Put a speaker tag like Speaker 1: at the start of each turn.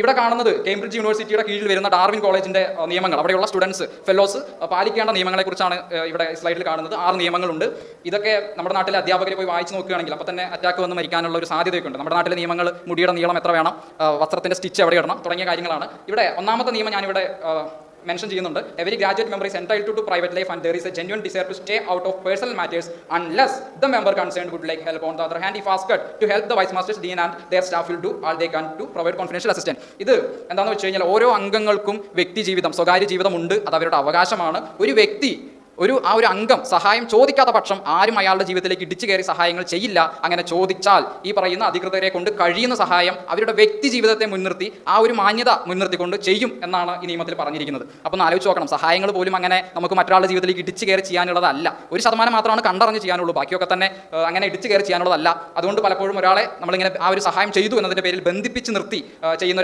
Speaker 1: ഇവിടെ കാണുന്നത് കേംബ്രിഡ്ജ് യൂണിവേഴ്സിറ്റിയുടെ കീഴിൽ വരുന്ന ഡാർവിൻ കോളേജിന്റെ നിയമങ്ങൾ. അവിടെയുള്ള സ്റ്റുഡൻസ് ഫെലോസ് പാലിക്കേണ്ട നിയമങ്ങളെക്കുറിച്ചാണ് കുറിച്ചാണ് ഇവിടെ സ്ലൈഡിൽ കാണുന്നത്. ആറ് നിയമങ്ങളുണ്ട്. ഇതൊക്കെ നമ്മുടെ നാട്ടിലെ അധ്യാപകരെ പോയി വായിച്ച് നോക്കുകയാണെങ്കിൽ അപ്പോൾ തന്നെ അറ്റാക്ക് വന്ന് മരിക്കാനുള്ള ഒരു സാധ്യതയൊക്കെ ഉണ്ട് നമ്മുടെ നാട്ടിലെ നിയമങ്ങൾ മുടിയുടെ നീളം എത്ര വേണം വസ്ത്രത്തിന്റെ സ്റ്റിച്ച് എവിടെ ഇടണം തുടങ്ങിയ കാര്യങ്ങളാണ്. ഇവിടെ ഒന്നാമത്തെ നിയമം ഞാനിവിടെ മെൻഷൻ ചെയ്യുന്നുണ്ട്. Every graduate member is entitled to to private life and there is a genuine desire to stay out of personal matters unless the member concern would like help on the other hand if asked to help the vice masters dean and their staff will do all they can to provide confidential assistant ഇത് എന്താണെന്ന് വെച്ച് കഴിഞ്ഞാൽ ഓരോ അംഗങ്ങൾക്കും വ്യക്തി ജീവിതം സ്വകാര്യ ജീവിതം ഉണ്ട് അത് അവരുടെ അവകാശമാണ്. ഒരു വ്യക്തി ഒരു ആ ഒരു അംഗം സഹായം ചോദിക്കാത്ത പക്ഷം ആരും അയാളുടെ ജീവിതത്തിലേക്ക് ഇടിച്ചു കയറി സഹായങ്ങൾ ചെയ്യില്ല. അങ്ങനെ ചോദിച്ചാൽ ഈ പറയുന്ന അധികൃതരെ കൊണ്ട് കഴിയുന്ന സഹായം അവരുടെ വ്യക്തി ജീവിതത്തെ മുൻനിർത്തി ആ ഒരു മാന്യത മുൻനിർത്തിക്കൊണ്ട് ചെയ്യും എന്നാണ് ഈ നിയമത്തിൽ പറഞ്ഞിരിക്കുന്നത്. അപ്പോൾ ഒന്ന് ആലോചിച്ച് നോക്കണം. സഹായങ്ങൾ പോലും അങ്ങനെ നമുക്ക് മറ്റൊരാളുടെ ജീവിതത്തിലേക്ക് ഇടിച്ചു കയറി ചെയ്യാനുള്ളതല്ല. ഒരു ശതമാനം മാത്രമാണ് കണ്ടറിഞ്ഞ് ചെയ്യാനുള്ളൂ. ബാക്കിയൊക്കെ തന്നെ അങ്ങനെ ഇടിച്ചു കയറി ചെയ്യാനുള്ളതല്ല. അതുകൊണ്ട് പലപ്പോഴും ഒരാളെ നമ്മളിങ്ങനെ ആ ഒരു സഹായം ചെയ്തു എന്നതിന്റെ പേരിൽ ബന്ധിപ്പിച്ച് നിർത്തി ചെയ്യുന്ന